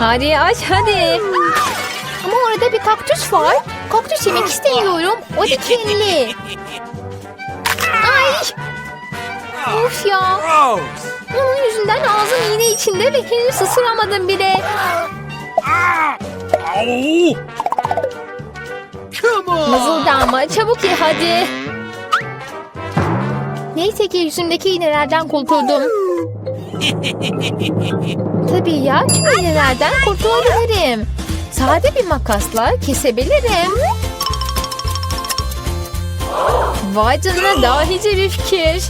Hadi aç hadi. Ama orada bir kaktüs var. Kaktüs yemek istemiyorum. O dikenli. Ay. Of ya. Onun yüzünden ağzım iğne içinde ve henüz ısıramadım bile. Come on! Mızıldama çabuk ye hadi. Neyse ki yüzümdeki iğnelerden kurtuldum. Tabii ya tüm iğnelerden kurtulabilirim. Sade bir makasla kesebilirim. Vay canına dahice bir fikir.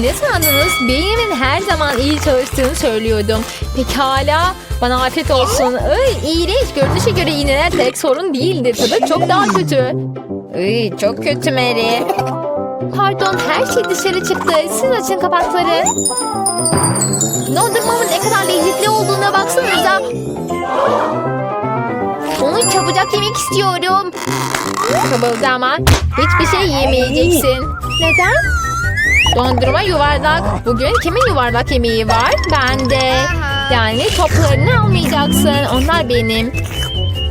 Ne sandınız? Beynimin her zaman iyi çalıştığını söylüyordum. Pekala. Bana afiyet olsun. Ay, iğrenç. Görünüşe göre iğneler tek sorun değildir. Tadı çok daha kötü. Ay, çok kötü Mary. Pardon her şey dışarı çıktı. Siz açın kapakları. Dondurmamın ne kadar lezzetli olduğuna baksanıza. Onu çabucak yemek istiyorum. Kıvıldama. Hiçbir şey yemeyeceksin. Neden? Dondurma yuvarlak. Bugün kimin yuvarlak yemeği var? Bende. Yani toplarını almayacaksın. Onlar benim.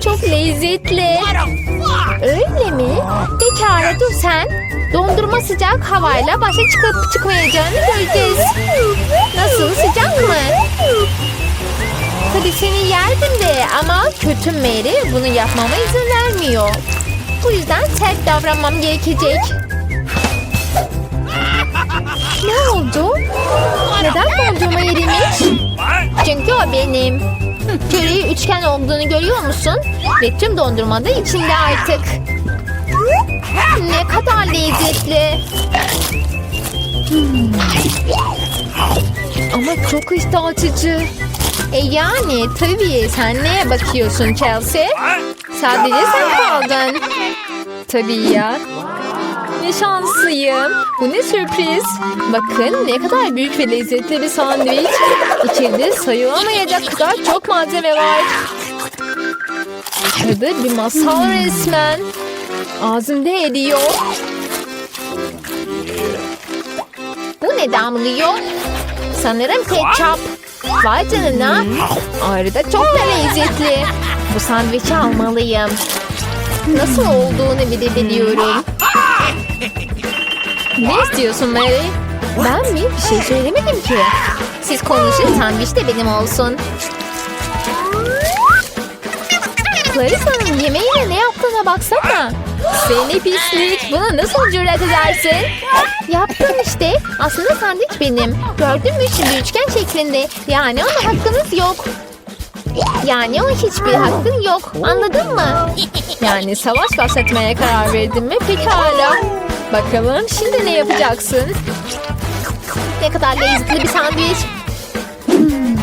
Çok lezzetli. Öyle mi? Pekala dur sen. Dondurma sıcak havayla başa çıkıp çıkmayacağını göreceğiz. Nasıl sıcak mı? Tabii seni yerdim de ama kötü Mary bunu yapmama izin vermiyor. Bu yüzden sert davranmam gerekecek. Ne oldu? Neden dondurma erimiş? Çünkü o benim. Çöreği üçgen olduğunu görüyor musun? Ve tüm dondurma içinde artık. Ne kadar lezzetli. Hmm. Ama çok iştah açıcı. E yani tabii sen neye bakıyorsun Chelsea? Sadece sen kaldın. Tabii ya. Ne şanslıyım. Bu ne sürpriz. Bakın ne kadar büyük ve lezzetli bir sandviç. İçinde sayılamayacak kadar çok malzeme var. Tadı bir masal resmen. Ağzımda eriyor. Bu ne damlıyor? Sanırım ketçap. Vay canına. Ayrıca çok da lezzetli. Bu sandviçi almalıyım. Nasıl olduğunu bile biliyorum. Ne istiyorsun Mary? Ben mi? Bir şey söylemedim ki. Siz konuşun sandviç de benim olsun. Clarissa'nın yemeğine ne yaptığına baksana. Seni pislik. Buna nasıl cüret edersin? Yaptım işte. Aslında sandviç benim. Gördün mü şimdi üçgen şeklinde. Yani ona hakkınız yok. Yani o hiçbir hakkın yok. Anladın mı? Yani savaş başlatmaya karar verdin mi? Pekala. Bakalım şimdi ne yapacaksın? Ne kadar lezzetli bir sandviç. Hmm.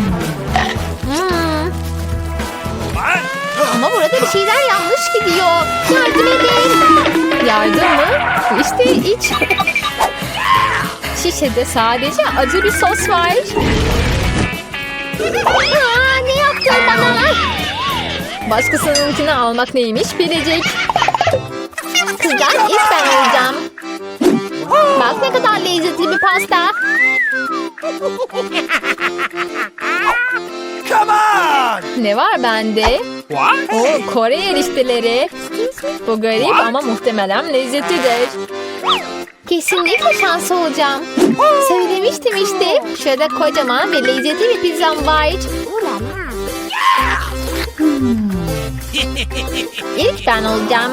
Ama burada bir şeyler yanlış gidiyor. Yardım edin. Yardım mı? İşte iç. Şişede sadece acı bir sos var. Aa, ne yaptın bana? Başkasınınkini almak neymiş bilecek. Kızlar ilk ben olacağım. Bak ne kadar lezzetli bir pasta. Come on! Ne var bende? What? O Kore erişteleri. Bu garip ama muhtemelen lezzetlidir. Kesinlikle şanslı olacağım. Söylemiştim işte. Şurada kocaman ve lezzetli bir pizzam var. Hmm. İlk ben olacağım.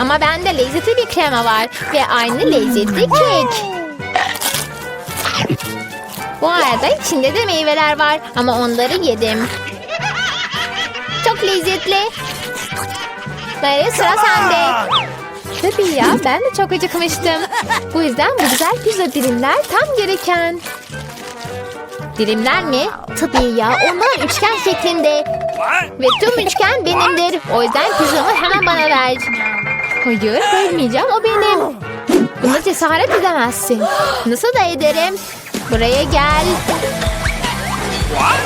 Ama bende lezzetli bir krema var ve aynı lezzetli kek. Bu arada içinde de meyveler var ama onları yedim. Çok lezzetli. Mary sıra sende. Tabii ya ben de çok acıkmıştım. Bu yüzden bu güzel pizza dilimler tam gereken. Dilimler mi? Tabii ya. Onlar üçgen şeklinde. What? Ve tüm üçgen benimdir. O yüzden pizzamı hemen bana ver. Hayır bölmeyeceğim o benim. Buna cesaret edemezsin. Nasıl da ederim? Buraya gel. What?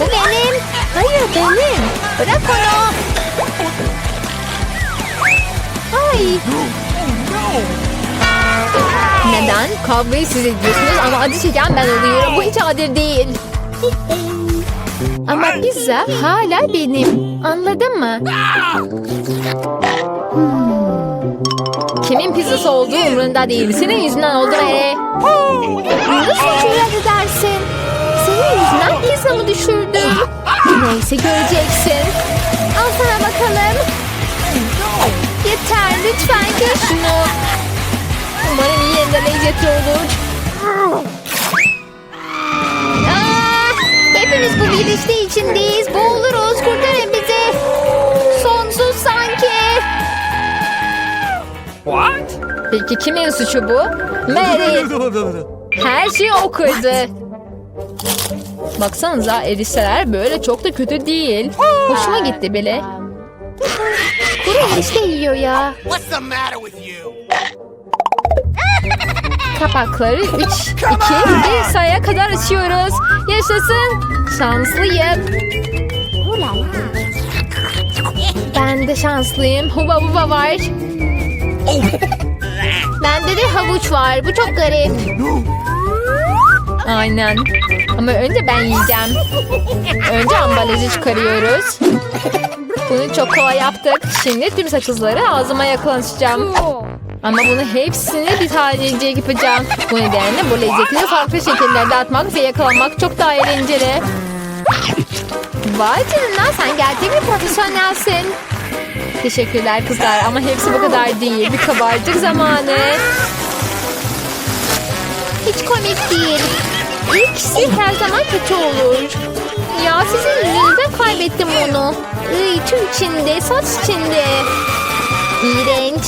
Bu benim. Hayır benim. Bırak onu. Ay. Neden? Kavgayı siz ediyorsunuz ama acı çeken ben oluyorum. Bu hiç adil değil. Ama pizza hala benim. Anladın mı? Hmm. Kimin pizzası olduğu umurunda değil. Senin yüzünden oldu Mary. Nasıl cüret edersin? Senin yüzünden pizzamı düşürdüm. Neyse göreceksin. Al sana bakalım. Yeter lütfen gör şunu. Umarım iyi yerinde lezzetli olur. Aa, hepimiz bu bilinçli içindeyiz. Boğuluruz. Kurtarın bizi. Sonsuz sanki. What? Peki kimin suçu bu? Mary. Her şeyi o kırdı. Baksanıza erişteler böyle çok da kötü değil. Hoşuma gitti bile. Kuru erişte yiyor ya. What's the matter with you? Kapakları 3, 2, 1 sayıya kadar açıyoruz. Yaşasın. Şanslıyım. Ben de şanslıyım. Huba huba var. Bende de havuç var. Bu çok garip. Aynen. Ama önce ben yiyeceğim. Önce ambalajı çıkarıyoruz. Bunu çok kolay yaptık. Şimdi tüm sakızları ağzıma yaklaşacağım. Ama bunu hepsini bir tanecik yapacağım. Bu nedenle bu lezzetleri farklı şekillerde atmak ve yakalamak çok daha eğlenceli. Vay canına sen gerçek bir profesyonelsin. Teşekkürler kızlar ama hepsi bu kadar değil. Bir kabarcık zamanı. Hiç komik değil. İkisi her zaman kötü olur. Ya sizin yüzünüzden kaybettim onu. Iy, tüm içinde, saç içinde. İğrenç.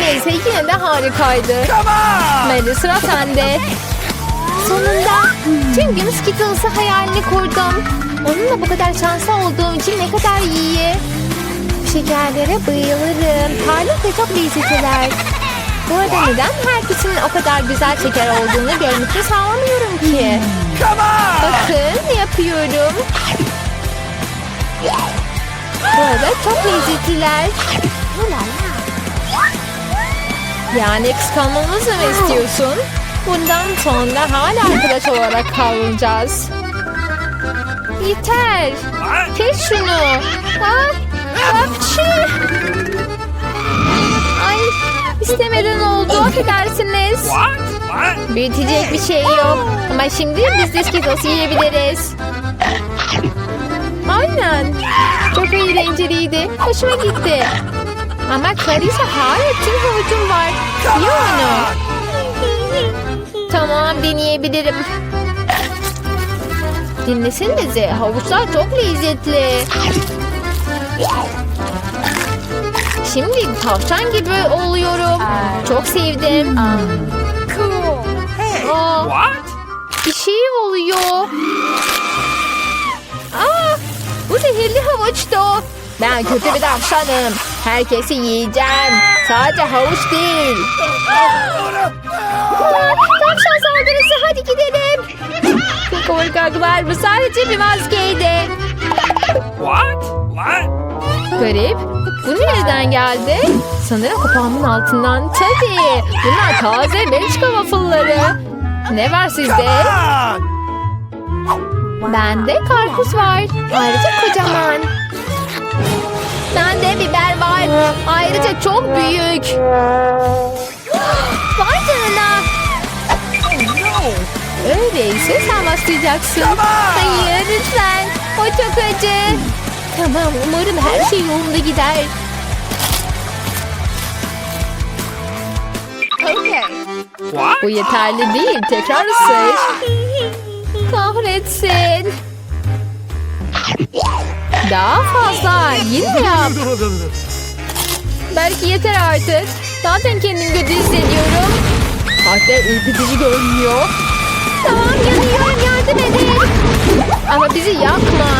Neyse yine de harikaydı. Mary sıra sende. Sonunda tüm gün Skittles'ı hayalini kurdum. Onunla bu kadar şanslı olduğum için ne kadar iyi. Şekerlere bayılırım. Parlak ve çok lezzetliler. Bu arada neden herkesin o kadar güzel şeker olduğunu görmekte sağlamıyorum ki? Bakın ne yapıyorum. Bu arada çok lezzetliler. Yani kıskanmamızı mı istiyorsun? Bundan sonra hala arkadaş olarak kalacağız. Yeter. Kes şunu. Ha? Hapşi. Ay istemeden oldu affedersiniz. Büyütecek bir şey yok. Ama şimdi biz de Skittles yiyebiliriz. Aynen. Çok eğlenceliydi. Hoşuma gitti. Ama Clarissa hala tüm havucum var. Ye onu. Tamam deneyebilirim. Dinlesenize havuçlar çok lezzetli. Şimdi tavşan gibi oluyorum. Çok sevdim. Hey! Aa, What? bir şey oluyor. Aa, bu zehirli havuçtu. Ben kötü bir tavşanım. Herkesi yiyeceğim. Sadece havuç değil. Tavşan saldırısı hadi gidelim. Korkaklar bu sadece bir maskeydi. What? What? Garip. Bu nereden geldi? Sanırım kapağımın altından. Tabii. Bunlar taze Belçika waffle'ları. Ne var sizde? Bende karpuz var. Ayrıca kocaman. Bende biber var. Ayrıca çok büyük. Vay canına. Öyleyse sen başlayacaksın. On. Hayır lütfen. O çok acı. Tamam umarım her şey yolunda gider. What? Bu yeterli değil. Tekrar ısır. Kahretsin. Daha fazla. Yine yap. Belki yeter artık. Zaten kendimi kötü hissediyorum. Hatta ürkütücü görünüyor. Tamam yanıyorum yardım Ama bizi yakma.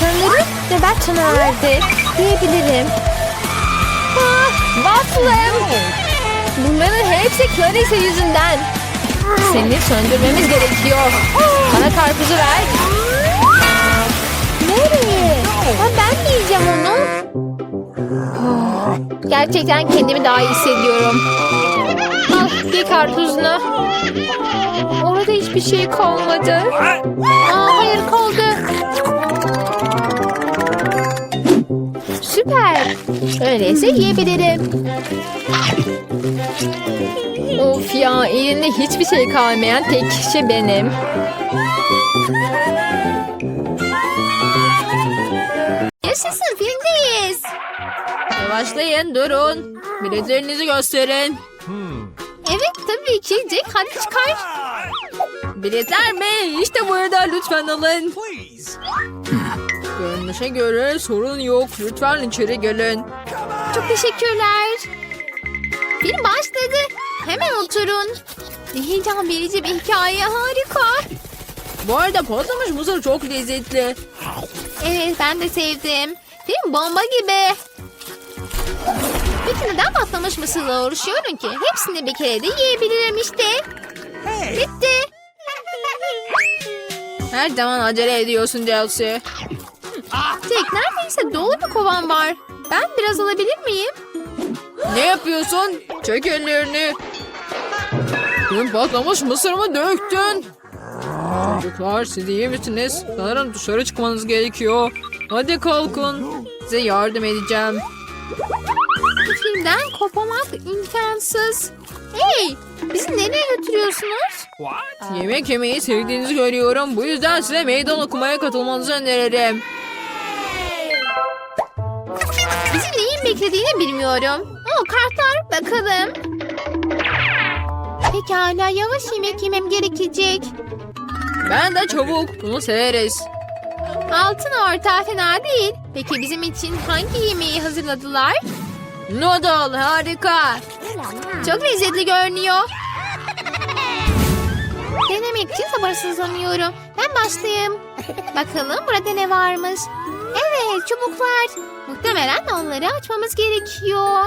Sanırım nöbet sona erdi diyebilirim. Ah, waffle'ım. Bunların hepsi Clarice yüzünden. Seni söndürmemiz gerekiyor. Bana karpuzu ver. Nereye? Ha, ben mi yiyeceğim onu? Ah, Gerçekten kendimi daha iyi hissediyorum. Al bir karpuzunu. Orada hiçbir şey kalmadı. Aa, hayır kaldı. Süper. Öyleyse yiyebilirim. Of ya elinde hiçbir şey kalmayan tek kişi benim. Yaşasın filmdeyiz. Yavaşlayın durun. Biletlerinizi gösterin. Evet tabii ki Jack hadi çıkar. Biletler mi? İşte burada lütfen alın. Görünüşe göre sorun yok. Lütfen içeri gelin. Çok teşekkürler. Film başladı. Hemen oturun. Ne heyecan verici bir hikaye harika. Bu arada patlamış mısır çok lezzetli. Evet ben de sevdim. Film bomba gibi. Peki neden patlamış mısırla uğraşıyorum ki? Hepsini bir kere de yiyebilirim işte. Hey. Bitti. Her zaman acele ediyorsun Chelsea. Tek neredeyse dolu bir kovan var. Ben biraz alabilir miyim? Ne yapıyorsun? Çek ellerini. Dün patlamış mısırımı döktün. Çocuklar siz iyi misiniz? Sanırım dışarı çıkmanız gerekiyor. Hadi kalkın. Size yardım edeceğim. Bu filmden kopamak imkansız. Hey! Bizi nereye götürüyorsunuz? What? Yemek yemeyi sevdiğinizi görüyorum. Bu yüzden size meydan okumaya katılmanızı öneririm. Beklediğini bilmiyorum. O kartlar bakalım. Pekala yavaş yemek yemem gerekecek. Ben de çabuk. Bunu severiz. Altın orta fena değil. Peki bizim için hangi yemeği hazırladılar? Noodle harika. Çok lezzetli görünüyor. Denemek için sabırsızlanıyorum. Ben başlayayım. Bakalım burada ne varmış. Evet çubuklar. Muhtemelen onları açmamız gerekiyor.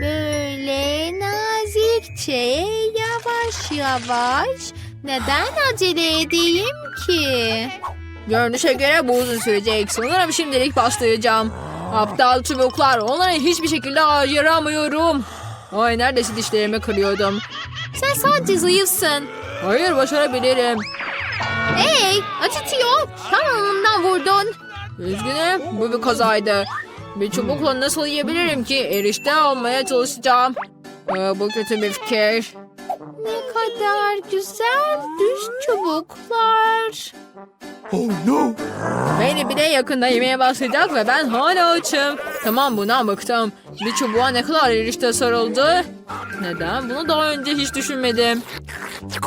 Böyle nazikçe yavaş yavaş. Neden acele edeyim ki? Görünüşe göre bu uzun sürecek. Sanırım şimdilik başlayacağım. Aptal çubuklar. Onları hiçbir şekilde ayıramıyorum. Ay neredeyse dişlerimi kırıyordum. Sen sadece zayıfsın. Hayır başarabilirim. Hey acıtıyor. Tam alnımdan vurdun. Üzgünüm bu bir kazaydı. Bir çubukla nasıl yiyebilirim ki? Erişte almaya çalışacağım. Aa, bu kötü bir fikir. Ne kadar güzel düz çubuklar. Oh no. Beni bir de yakında yemeye başlayacak ve ben hala açım. Tamam buna bıktım. Bir çubuğa ne kadar erişte sarıldı. Neden? Bunu daha önce hiç düşünmedim.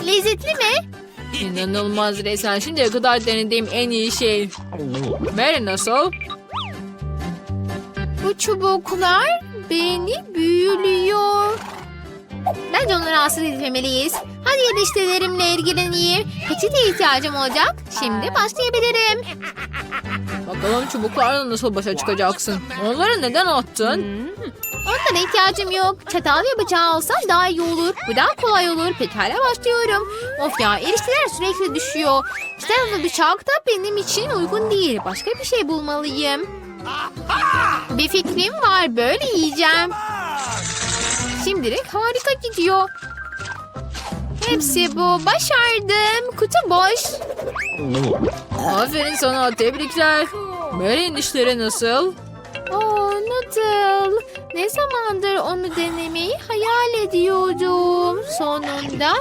Lezzetli mi? İnanılmaz resmen. Şimdiye kadar denediğim en iyi şey. Mary nasıl? Bu çubuklar beni büyülüyor. Bence onları rahatsız etmemeliyiz. Hadi eriştelerimle ilgileneyim. Peçete ihtiyacım olacak. Şimdi başlayabilirim. Bakalım çubuklarla nasıl başa çıkacaksın? Onları neden attın? Onlara ihtiyacım yok. Çatal ve bıçağı alsam daha iyi olur. Bu daha kolay olur. Pekala başlıyorum. Of ya erişteler sürekli düşüyor. Çatal ve bıçak da benim için uygun değil. Başka bir şey bulmalıyım. Bir fikrim var. Böyle yiyeceğim. Şimdilik harika gidiyor. Hepsi bu. Başardım. Kutu boş. Aferin sana. Tebrikler. Mary'in işleri nasıl? Oo, noodle. Ne zamandır onu denemeyi hayal ediyordum. Sonunda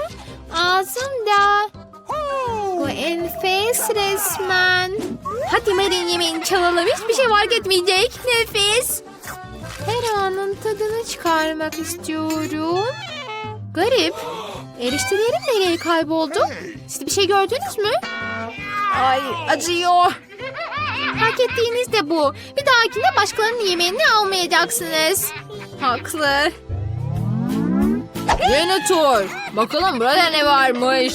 ağzımda. Bu enfes resmen. Hadi Mary'in yemeğini çalalım. Hiçbir şey fark etmeyecek. Nefis. Her anın tadını çıkarmak istiyorum. Garip. Eriştelerim nereye kayboldu? Siz bir şey gördünüz mü? Ay acıyor. Fark ettiğiniz de bu. Bir dahakinde başkalarının yemeğini almayacaksınız. Haklı. Yeni tur. Bakalım burada ne varmış.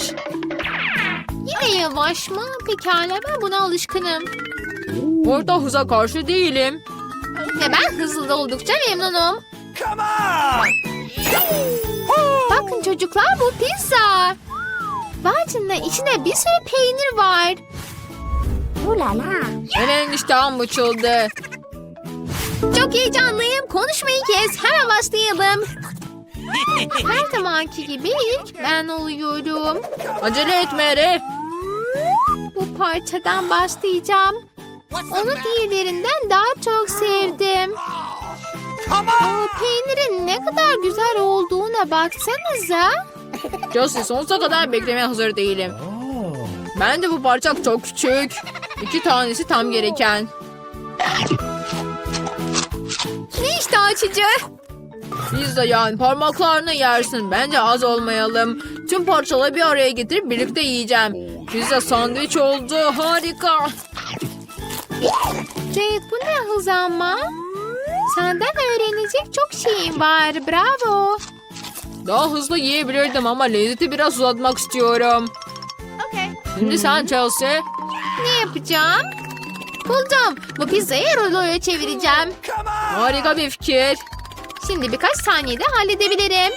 Yine yavaş mı? Pekala ben buna alışkınım. Orta hıza karşı değilim. Ve ben hızlı oldukça memnunum. Come on! Bakın çocuklar bu pizza. Vay canına içinde bir sürü peynir var. Hemen iştahım açıldı. Çok heyecanlıyım. Konuşmayı kes. Hemen başlayalım. Her zamanki gibi ilk ben oluyorum. Acele et Mary. Bu parçadan başlayacağım. Onu diğerlerinden daha çok sevdim. Aa, peynirin ne kadar güzel olduğuna baksanıza. Josie sonsuza kadar beklemeye hazır değilim. Ben de bu parça çok küçük. İki tanesi tam gereken. Ne işte açıcı? Pizza yani parmaklarını yersin. Bence az olmayalım. Tüm parçaları bir araya getirip birlikte yiyeceğim. Pizza sandviç oldu. Harika. Jade bu ne hız ama? Senden öğrenecek çok şeyim var. Bravo. Daha hızlı yiyebilirdim ama lezzeti biraz uzatmak istiyorum. Şimdi sen Chelsea. Ne yapacağım? Buldum. Bu pizzayı ruloya çevireceğim. Harika bir fikir. Şimdi birkaç saniyede halledebilirim.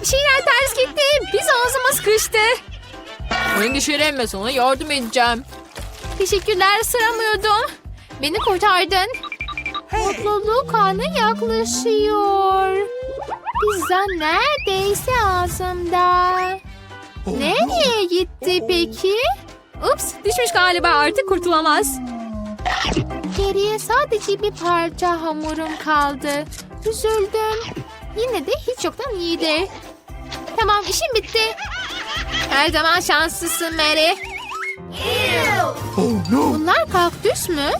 Bir şeyler ters gitti. Pizza ağzıma sıkıştı. Endişelenme sana yardım edeceğim. Teşekkürler sıramıyordum. Beni kurtardın. Mutluluk anı yaklaşıyor. Pizza neredeyse ağzımda. Nereye gitti peki? Ups düşmüş galiba artık kurtulamaz. Geriye sadece bir parça hamurum kaldı. Üzüldüm. Yine de hiç yoktan iyidir. Tamam işim bitti. Her zaman şanslısın Mary. Oh no! Bunlar kaktüs mü?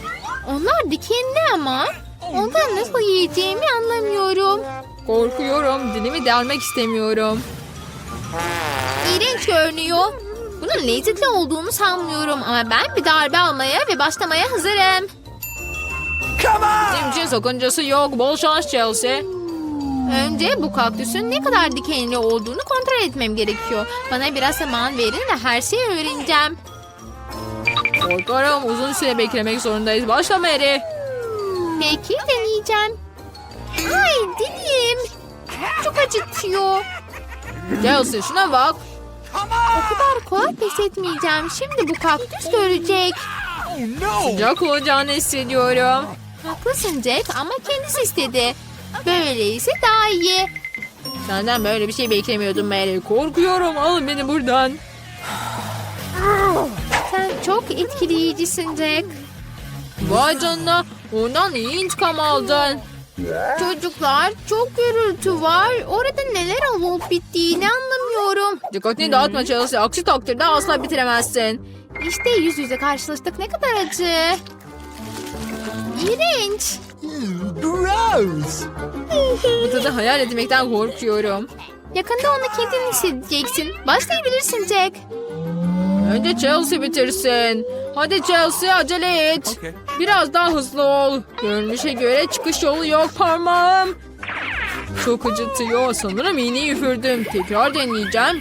Onlar dikenli ama. Ondan nasıl yiyeceğimi anlamıyorum. Korkuyorum. Dilimi delmek istemiyorum. İğrenç görünüyor. Bunun lezzetli olduğunu sanmıyorum ama ben bir darbe almaya ve başlamaya hazırım. Come on! İçin sakıncası yok. Bol şans Chelsea. Önce bu kaktüsün ne kadar dikenli olduğunu kontrol etmem gerekiyor. Bana biraz zaman verin ve her şeyi öğreneceğim. Korkarım uzun süre beklemek zorundayız. Başla Mary. Peki deneyeceğim. Ay dilim. Çok acıtıyor. Chelsea şuna bak. O kadar kolay pes etmeyeceğim. Şimdi bu kaktüs görecek. Oh! Sıcak olacağını hissediyorum. Haklısın Jack ama kendisi istedi. Böyleyse daha iyi. Senden böyle bir şey beklemiyordum Mary. Korkuyorum. Alın beni buradan. Çok etkileyicisin Jack. Vay canına. Ondan iyi intikam aldın. Çocuklar çok gürültü var. Orada neler olup bittiğini anlamıyorum. Dikkatini dağıtma Chelsea. Aksi takdirde asla bitiremezsin. İşte yüz yüze karşılaştık. Ne kadar acı. İğrenç. Gross! Bu tadı hayal etmekten korkuyorum. Yakında onu kendin hissedeceksin. Başlayabilirsin Jack. Önce Chelsea bitirsin. Hadi Chelsea acele et. Okay. Biraz daha hızlı ol. Görünüşe göre çıkış yolu yok parmağım. Çok acıtıyor. Sanırım iğneyi üfürdüm. Tekrar deneyeceğim.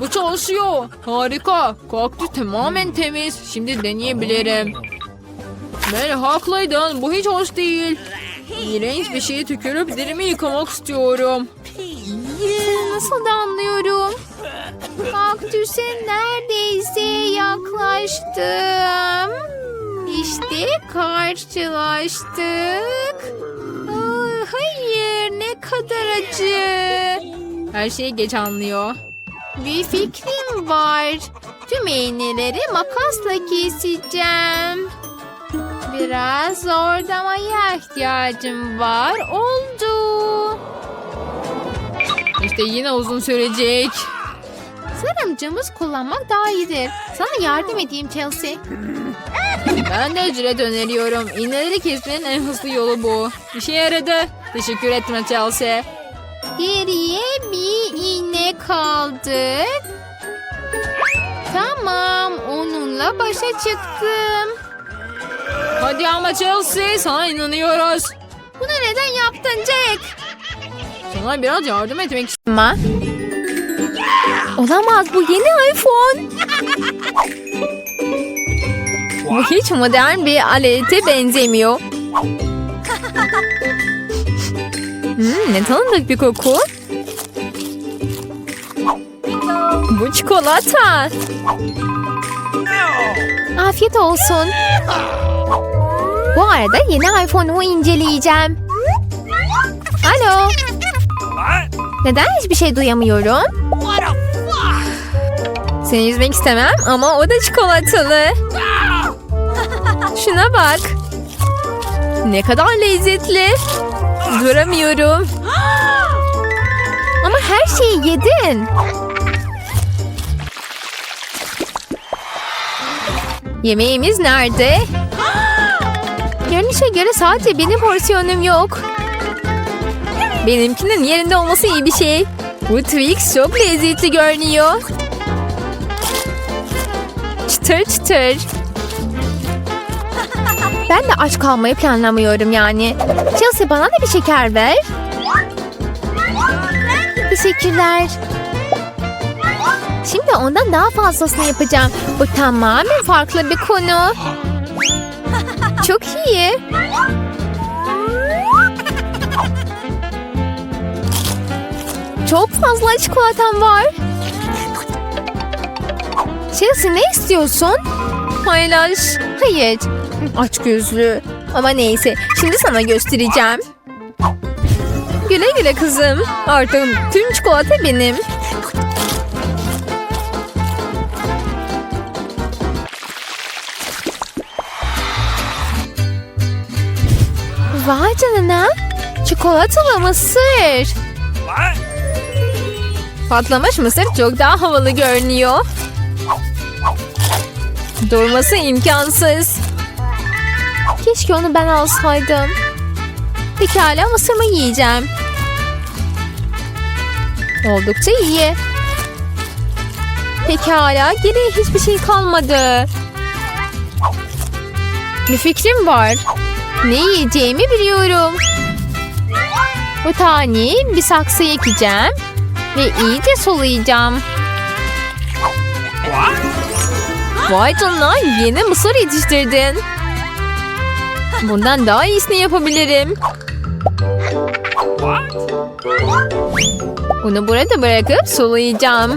Bu çalışıyor. Harika. Kaktüs tamamen temiz. Şimdi deneyebilirim. Ben haklıydın. Bu hiç hoş değil. İğrenç bir şeyi tükürüp dilimi yıkamak istiyorum. Seni nasıl da anlıyorum. Kaktüse neredeyse yaklaştım. İşte karşılaştık. Aa, hayır ne kadar acı. Her şeyi geç anlıyor. Bir fikrim var. Tüm iğneleri makasla keseceğim. Biraz zordamaya ihtiyacım var. Oldu. İşte yine uzun sürecek. Sanırım cımbız kullanmak daha iyidir. Sana yardım edeyim Chelsea. Ben de ücret öneriyorum. İğneleri kesmenin en hızlı yolu bu. İşe yaradı. Teşekkür etme Chelsea. Geriye bir iğne kaldı. Tamam, onunla başa çıktım. Hadi ama Chelsea, sana inanıyoruz. Bunu neden yaptın Jack? Ona biraz yardım etmek istiyorum. Ama... Olamaz bu yeni iPhone. Bu hiç modern bir alete benzemiyor. Hmm, ne tanıdık bir koku. Bu çikolata. Afiyet olsun. Bu arada yeni iPhone'umu inceleyeceğim. Alo. Neden hiçbir şey duyamıyorum? Seni üzmek istemem ama o da çikolatalı. Şuna bak. Ne kadar lezzetli. Duramıyorum. Ama her şeyi yedin. Yemeğimiz nerede? Görünüşe göre sadece benim porsiyonum yok. Benimkinin yerinde olması iyi bir şey. Bu Twix çok lezzetli görünüyor. Çıtır çıtır. Ben de aç kalmayı planlamıyorum yani. Chelsea bana da bir şeker ver. Teşekkürler. Şimdi ondan daha fazlasını yapacağım. Bu tamamen farklı bir konu. Çok iyi. Çok fazla çikolatam var. Chelsea ne istiyorsun? Paylaş. Hayır. Aç gözlü. Ama neyse. Şimdi sana göstereceğim. Güle güle kızım. Artık tüm çikolata benim. Vay canına. Çikolatalı mısır. Patlamış mısır çok daha havalı görünüyor. Durması imkansız. Keşke onu ben alsaydım. Pekala mısırımı yiyeceğim. Oldukça iyi. Pekala geriye hiçbir şey kalmadı. Bir fikrim var. Ne yiyeceğimi biliyorum. Bu taneyi bir saksıya ekeceğim. Ve iyice sulayacağım. Vay canına yeni mısır yetiştirdin. Bundan daha iyisini yapabilirim. Bunu burada bırakıp sulayacağım.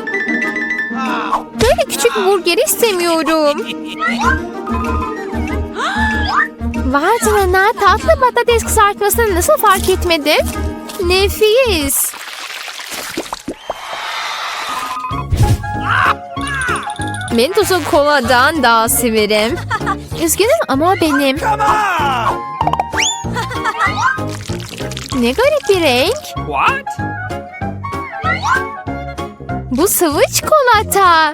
Böyle küçük burger istemiyorum. Vay canına tatlı patates kızartmasını nasıl fark etmedin? Nefis. Mentosu koladan daha severim. Üzgünüm ama o benim. Ne garip bir renk. What? Bu sıvı çikolata.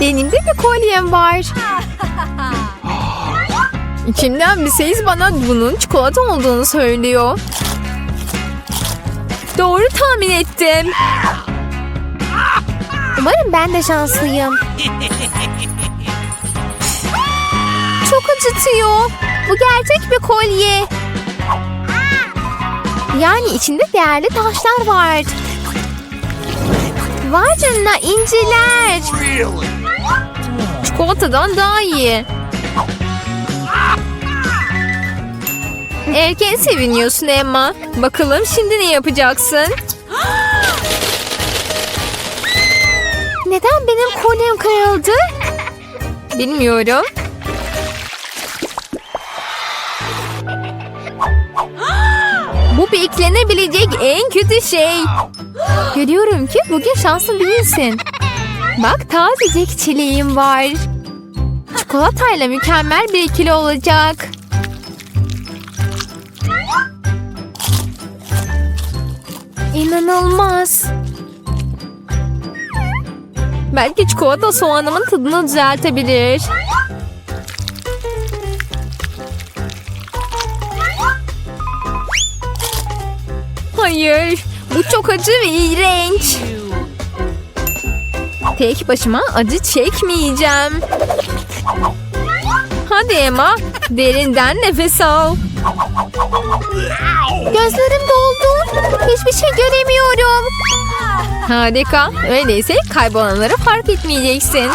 Benim de bir kolyem var. İçimden bir ses bana bunun çikolata olduğunu söylüyor. Doğru tahmin ettim. Umarım ben de şanslıyım. Çok acıtıyor. Bu gerçek bir kolye. Yani içinde değerli taşlar var. Vay canına inciler. Really? Çikolatadan daha iyi. Erken seviniyorsun Emma. Bakalım şimdi ne yapacaksın? Neden benim kolyem kırıldı? Bilmiyorum. Bu beklenebilecek en kötü şey. Görüyorum ki bugün şanslı değilsin. Bak tazecik çileğim var. Çikolatayla mükemmel bir ikili olacak. İnanılmaz. Belki çikolata soğanımın tadını düzeltebilir. Hayır, bu çok acı ve iğrenç. Tek başıma acı çekmeyeceğim. Hadi Emma, derinden nefes al. Gözlerim doldu. Hiçbir şey göremiyorum. Harika. Öyleyse kaybolanları fark etmeyeceksin.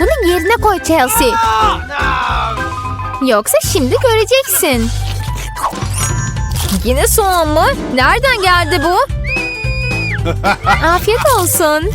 Bunu yerine koy Chelsea. Yoksa şimdi göreceksin. Yine soğan mı? Nereden geldi bu? Afiyet olsun.